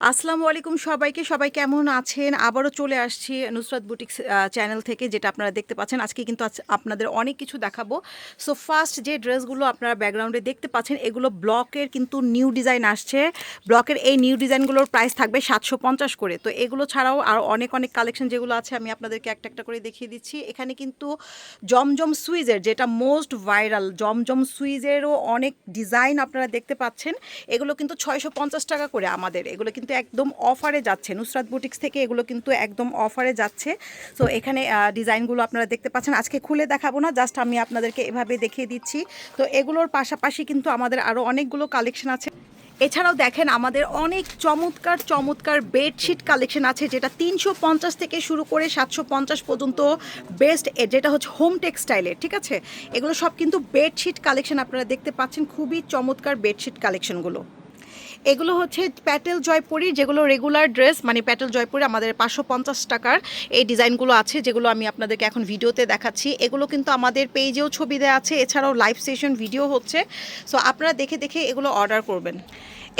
আসসালামু আলাইকুম সবাইকে। সবাই কেমন আছেন? আবারও চলে আসছি নুসরাত বুটিক্স চ্যানেল থেকে, যেটা আপনারা দেখতে পাচ্ছেন। আজকে কিন্তু আপনাদের অনেক কিছু দেখাবো। সো ফার্স্ট যে ড্রেসগুলো আপনারা ব্যাকগ্রাউন্ডে দেখতে পাচ্ছেন, এগুলো ব্লকের কিন্তু নিউ ডিজাইন আসছে। ব্লকের এই নিউ ডিজাইনগুলোর প্রাইস থাকবে সাতশো পঞ্চাশ করে। তো এগুলো ছাড়াও আর অনেক অনেক কালেকশন যেগুলো আছে, আমি আপনাদেরকে একটা একটা করে দেখিয়ে দিচ্ছি। এখানে কিন্তু জমজম সুইজের, যেটা মোস্ট ভাইরাল জমজম সুইজেরও অনেক ডিজাইন আপনারা দেখতে পাচ্ছেন। এগুলো কিন্তু ছয়শো পঞ্চাশ টাকা করে আমাদের। এগুলো কিন্তু একদম অফারে যাচ্ছে। নুসরাত বুটিক্স থেকে এগুলো কিন্তু একদম অফারে যাচ্ছে। তো এখানে ডিজাইনগুলো আপনারা দেখতে পাচ্ছেন। আজকে খুলে দেখাবো না, জাস্ট আমি আপনাদেরকে এভাবে দেখিয়ে দিচ্ছি। তো, এগুলোর পাশাপাশি কিন্তু আমাদের আরও অনেকগুলো কালেকশন আছে। এছাড়াও দেখেন, আমাদের অনেক চমৎকার চমৎকার বেডশিট কালেকশন আছে, যেটা তিনশো পঞ্চাশ থেকে শুরু করে সাতশো পঞ্চাশ পর্যন্ত বেস্ট যেটা হচ্ছে হোম টেক্সটাইলের, ঠিক আছে? এগুলো সব কিন্তু বেডশিট কালেকশন আপনারা দেখতে পাচ্ছেন। খুবই চমৎকার বেডশিট কালেকশনগুলো। এগুলো হচ্ছে প্যাটেল জয়পুরি, যেগুলো রেগুলার ড্রেস মানে প্যাটেল জয়পুরি আমাদের পাঁচশো পঞ্চাশ টাকার এই ডিজাইনগুলো আছে, যেগুলো আমি আপনাদেরকে এখন ভিডিওতে দেখাচ্ছি। এগুলো কিন্তু আমাদের পেজেও ছবি দেওয়া আছে, এছাড়াও লাইভ সেশন ভিডিও হচ্ছে। সো আপনারা দেখে দেখে এগুলো অর্ডার করবেন।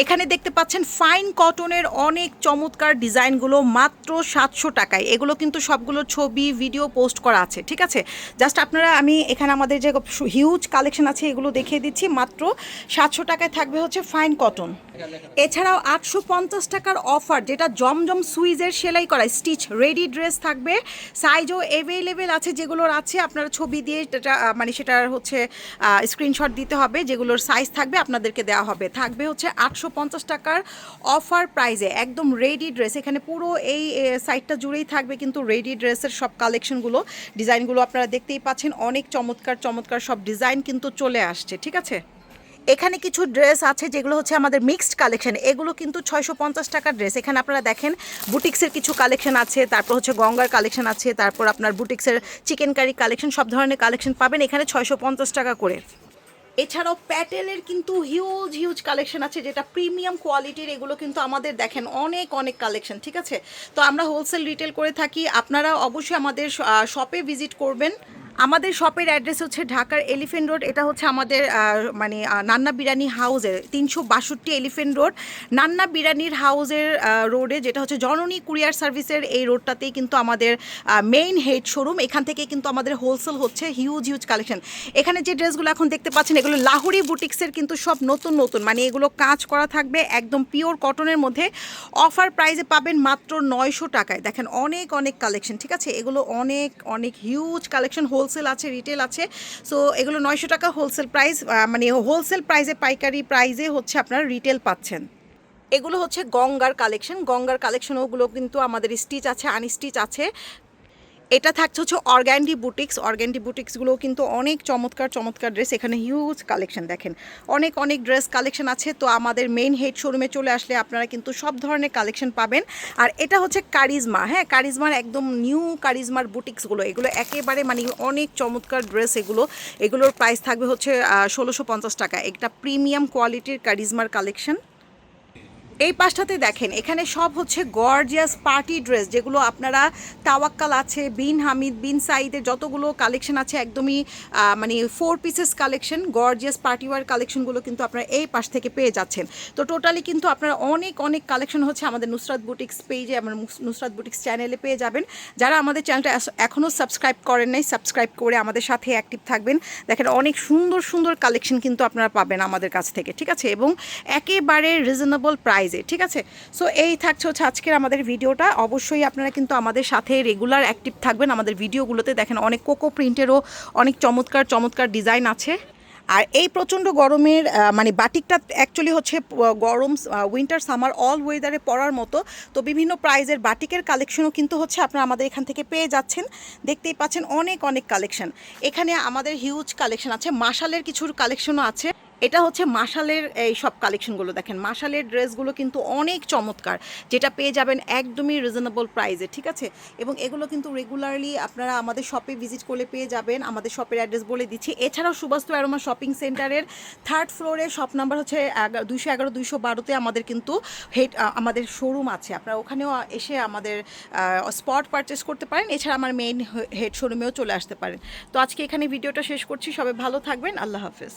এখানে দেখতে পাচ্ছেন ফাইন কটনের অনেক চমৎকার ডিজাইনগুলো মাত্র সাতশো টাকায়। এগুলো কিন্তু সবগুলো ছবি ভিডিও পোস্ট করা আছে, ঠিক আছে? জাস্ট আপনারা, আমি এখানে আমাদের যে হিউজ কালেকশন আছে, এগুলো দেখিয়ে দিচ্ছি। মাত্র সাতশো টাকায় থাকবে হচ্ছে ফাইন কটন এছাড়াও আটশো পঞ্চাশ টাকার অফার যেটা জমজম সুইজের সেলাই করা স্টিচ রেডি ড্রেস থাকবে। সাইজও অ্যাভেলেবেল আছে, যেগুলোর আছে, আপনারা ছবি দিয়ে মানে সেটার হচ্ছে স্ক্রিনশট দিতে হবে, যেগুলোর সাইজ থাকবে, আপনাদেরকে দেওয়া হবে। থাকবে হচ্ছে আটশো পঞ্চাশ টাকার অফার প্রাইজে একদম রেডি ড্রেস এখানে পুরো এই সাইটটা জুড়েই থাকবে কিন্তু রেডি ড্রেসের সব কালেকশনগুলো ডিজাইনগুলো আপনারা দেখতেই পাচ্ছেন। অনেক চমৎকার চমৎকার সব ডিজাইন কিন্তু চলে আসছে, ঠিক আছে? এখানে কিছু ড্রেস আছে যেগুলো হচ্ছে আমাদের মিক্সড কালেকশন এগুলো কিন্তু ছয়শো পঞ্চাশ টাকার ড্রেস এখানে আপনারা দেখেন, বুটিক্সের কিছু কালেকশন আছে, তারপর হচ্ছে গঙ্গার কালেকশন আছে, তারপর আপনার বুটিক্সের চিকেন কারি কালেকশন সব ধরনের কালেকশন পাবেন। এখানে ছয়শো পঞ্চাশ টাকা করে। এছাড়াও প্যাটেলের কিন্তু হিউজ হিউজ কালেকশন আছে, যেটা প্রিমিয়াম কোয়ালিটির এগুলো কিন্তু আমাদের দেখেন অনেক অনেক কালেকশন ঠিক আছে? তো আমরা হোলসেল রিটেল করে থাকি। আপনারা অবশ্যই আমাদের শপে ভিজিট করবেন। আমাদের শপের অ্যাড্রেস হচ্ছে ঢাকার এলিফেন্ট রোড। এটা হচ্ছে আমাদের মানে নান্না বিরানি হাউসের তিনশো বাষট্টি এলিফেন্ট রোড। নান্না বিরানির হাউসের রোডে যেটা হচ্ছে জননী কুরিয়ার সার্ভিসের এই রোডটাতেই কিন্তু আমাদের মেইন হেড শোরুম এখান থেকে কিন্তু আমাদের হোলসেল হচ্ছে হিউজ হিউজ কালেকশন এখানে যে ড্রেসগুলো এখন দেখতে পাচ্ছেন, এগুলো লাহুরি বুটিক্সের কিন্তু সব নতুন নতুন। মানে এগুলো কাজ করা থাকবে একদম পিওর কটনের মধ্যে। অফার প্রাইসে পাবেন মাত্র নয়শো টাকায়। দেখেন অনেক অনেক কালেকশন ঠিক আছে? এগুলো অনেক অনেক হিউজ কালেকশন হোলসেল আছে, রিটেল আছে। সো এগুলো নয়শো টাকা হোলসেল প্রাইস মানে হোলসেল প্রাইসে, পাইকারি প্রাইসে হচ্ছে আপনার রিটেল পাচ্ছেন। এগুলো হচ্ছে গঙ্গার কালেকশন। গঙ্গার কালেকশন ওগুলো কিন্তু আমাদের স্টিচ আছে, আনস্টিচ আছে। এটা থাকছে হচ্ছে অর্গ্যান্ডি বুটিক্স। অর্গ্যান্ডি বুটিক্সগুলো কিন্তু অনেক চমৎকার চমৎকার ড্রেস এখানে হিউজ কালেকশন দেখেন। অনেক অনেক ড্রেস কালেকশন আছে। তো আমাদের মেইন হেড শোরুমে চলে আসলে আপনারা কিন্তু সব ধরনের কালেকশন পাবেন। আর এটা হচ্ছে কারিজমা হ্যাঁ? কারিজমার একদম নিউ কারিজমার বুটিক্সগুলো। এগুলো একেবারে মানে অনেক চমৎকার ড্রেস এগুলো। এগুলোর প্রাইস থাকবে হচ্ছে ষোলোশো টাকা। একটা প্রিমিয়াম কোয়ালিটির কারিজমার কালেকশন এই পাশটাতে দেখেন, এখানে সব হচ্ছে গর্জিয়াস পার্টি ড্রেস যেগুলো আপনারা তাওয়াক্কাল আছে, বিন হামিদ, বিন সাইদের যতগুলো কালেকশন আছে, একদমই মানে four pieces collection gorgeous party wear কালেকশনগুলো কিন্তু আপনারা এই পাশ থেকে পেয়ে যাচ্ছেন। তো টোটালি কিন্তু আপনারা অনেক অনেক কালেকশন হচ্ছে আমাদের নুসরাত বুটিক্স পেজে আমার নুসরাত বুটিক্স চ্যানেলে পেয়ে যাবেন। যারা আমাদের চ্যানেলটা এখনও সাবস্ক্রাইব করেন নাই সাবস্ক্রাইব করে আমাদের সাথে অ্যাক্টিভ থাকবেন। দেখেন, অনেক সুন্দর সুন্দর কালেকশন কিন্তু আপনারা পাবেন আমাদের কাছ থেকে, ঠিক আছে? এবং একেবারে রিজনেবল প্রাইজে ঠিক আছে? সো এই থাকছে হচ্ছে আজকের আমাদের ভিডিওটা। অবশ্যই আপনারা কিন্তু আমাদের সাথে রেগুলার অ্যাক্টিভ থাকবেন। আমাদের ভিডিওগুলোতে দেখেন অনেক কোকো প্রিন্টেরও অনেক চমৎকার চমৎকার ডিজাইন আছে। আর এই প্রচণ্ড গরমের মানে বাটিকটা অ্যাকচুয়ালি হচ্ছে গরম উইন্টার সামার অল ওয়েদারে পরার মতো। তো বিভিন্ন প্রাইজের বাটিকের কালেকশনও কিন্তু হচ্ছে আপনারা আমাদের এখান থেকে পেয়ে যাচ্ছেন। দেখতেই পাচ্ছেন অনেক অনেক কালেকশন এখানে আমাদের হিউজ কালেকশন আছে। মাসালের কিছুর কালেকশনও আছে। এটা হচ্ছে মাসালের এই সব কালেকশনগুলো দেখেন মাসালের ড্রেসগুলো কিন্তু অনেক চমৎকার, যেটা পেয়ে যাবেন একদমই রিজনেবল প্রাইসে ঠিক আছে? এবং এগুলো কিন্তু রেগুলারলি আপনারা আমাদের শপে ভিজিট করলে পেয়ে যাবেন। আমাদের শপের অ্যাড্রেস বলে দিচ্ছি। এছাড়াও সুবাস্তু অ্যারোমা শপিং সেন্টারের থার্ড ফ্লোরে শপ নাম্বার হচ্ছে দুইশো এগারো, দুইশো বারোতে আমাদের কিন্তু হেড আমাদের শোরুম আছে। আপনারা ওখানেও এসে আমাদের স্পট পারচেস করতে পারেন। এছাড়া আমার মেইন হেড শোরুমেও চলে আসতে পারেন। তো আজকে এখানে ভিডিওটা শেষ করছি। সবাই ভালো থাকবেন। আল্লাহ হাফেজ।